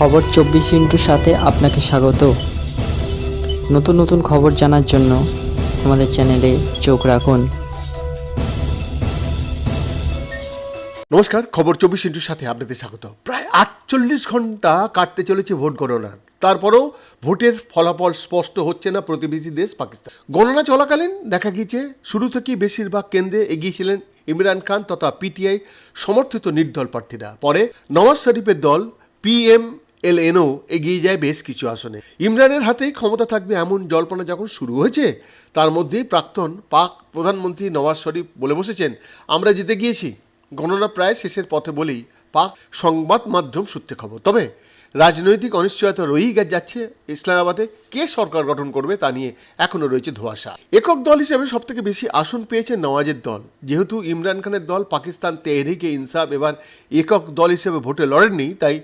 খবর চব্বিশ ইন্টুর সাথে আপনাকে স্বাগত। নতুন নতুন খবর জানার জন্য আমাদের চ্যানেলে চোখ রাখুন। নমস্কার, খবর চব্বিশ ইন্টুর সাথে আপনাদের স্বাগত। প্রায় আটচল্লিশ ঘণ্টা কাটতে চলেছে ভোট গণনার তারপরও ভোটের ফলাফল স্পষ্ট হচ্ছে না প্রতিবেশী দেশ পাকিস্তান। গণনা চলাকালীন দেখা গিয়েছে, শুরু থেকেই বেশিরভাগ কেন্দ্রে এগিয়েছিলেন ইমরান খান তথা পিটিআই সমর্থিত নির্দল প্রার্থীরা। পরে নওয়াজ শরীফের দল পিএম এল এনও এগিয়ে যায় বেশ কিছু আসনে। ইমরানের হাতেই ক্ষমতা থাকবে এমন জল্পনা যখন শুরু হয়েছে, তার মধ্যেই প্রাক্তন পাক প্রধানমন্ত্রী নওয়াজ শরীফ বলে বসেছেন, আমরা জিতে গিয়েছি। গণনা প্রায় শেষের পথে বলেই পাক সংবাদ মাধ্যম সূত্রে খবর। তবে রাজনৈতিক অনিশ্চয়তা রয়েই যাচ্ছে ইসলামাবাদে। কে সরকার গঠন করবে তা নিয়ে এখনও রয়েছে ধোঁয়াশা। একক দল হিসেবে সবথেকে বেশি আসন পেয়েছে নওয়াজের দল। যেহেতু ইমরান খানের দল পাকিস্তান তেহরিকে ইনসাফ এবার একক দল হিসেবে ভোটে লড়েননি, তাই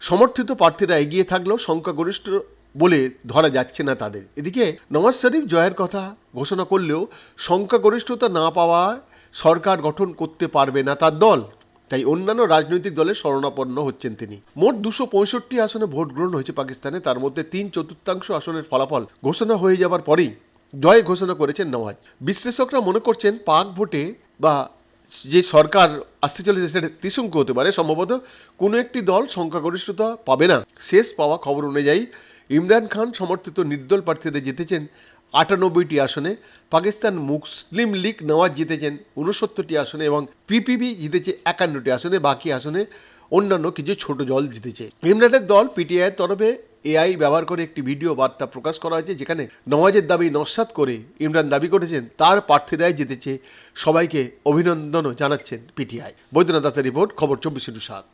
সমর্থিত প্রার্থীরা এগিয়ে থাকলেও সংখ্যাগরিষ্ঠ বলে ধরা যাচ্ছে না তাদের। এদিকে নওয়াজ শরীফ জয়ের কথা ঘোষণা করলেও সংখ্যাগরিষ্ঠতা না পাওয়ায় সরকার গঠন করতে পারবে না তার দল। তাই অন্যান্য রাজনৈতিক দলের শরণাপন্ন হচ্ছেন তিনি। মোট দুশো পঁয়ষট্টি আসনে ভোট গ্রহণ হয়েছে পাকিস্তানে। তার মধ্যে তিন চতুর্থাংশ আসনের ফলাফল ঘোষণা হয়ে যাবার পরেই জয় ঘোষণা করেছেন নওয়াজ। বিশ্লেষকরা মনে করছেন পাক ভোটে বা যে সরকার আসতে চলেছে সেটা ত্রিশঙ্ক হতে পারে, সম্ভবত কোনো একটি দল সংখ্যাগরিষ্ঠতা পাবে না। শেষ পাওয়া খবর অনুযায়ী, ইমরান খান সমর্থিত নির্দল প্রার্থীদের জিতেছেন আটানব্বইটি আসনে, পাকিস্তান মুসলিম লীগ নওয়াজ জিতেছেন উনসত্তরটি আসনে এবং পিপিবি জিতেছে একান্নটি আসনে, বাকি আসনে অন্যান্য কিছু ছোট দল জিতেছে। ইমরানের দল পিটিআইয়ের তরফে এআই ব্যবহার করে একটি ভিডিও বার্তা প্রকাশ করা হয়েছে, যেখানে নওয়াজের দাবি নস্বাত করে ইমরান দাবি করেছেন, তার প্রার্থীরাই জিতেছে। সবাইকে অভিনন্দনও জানাচ্ছেন পিটিআই। বৈদ্যনাথ দাসের রিপোর্ট, খবর চব্বিশ সাত।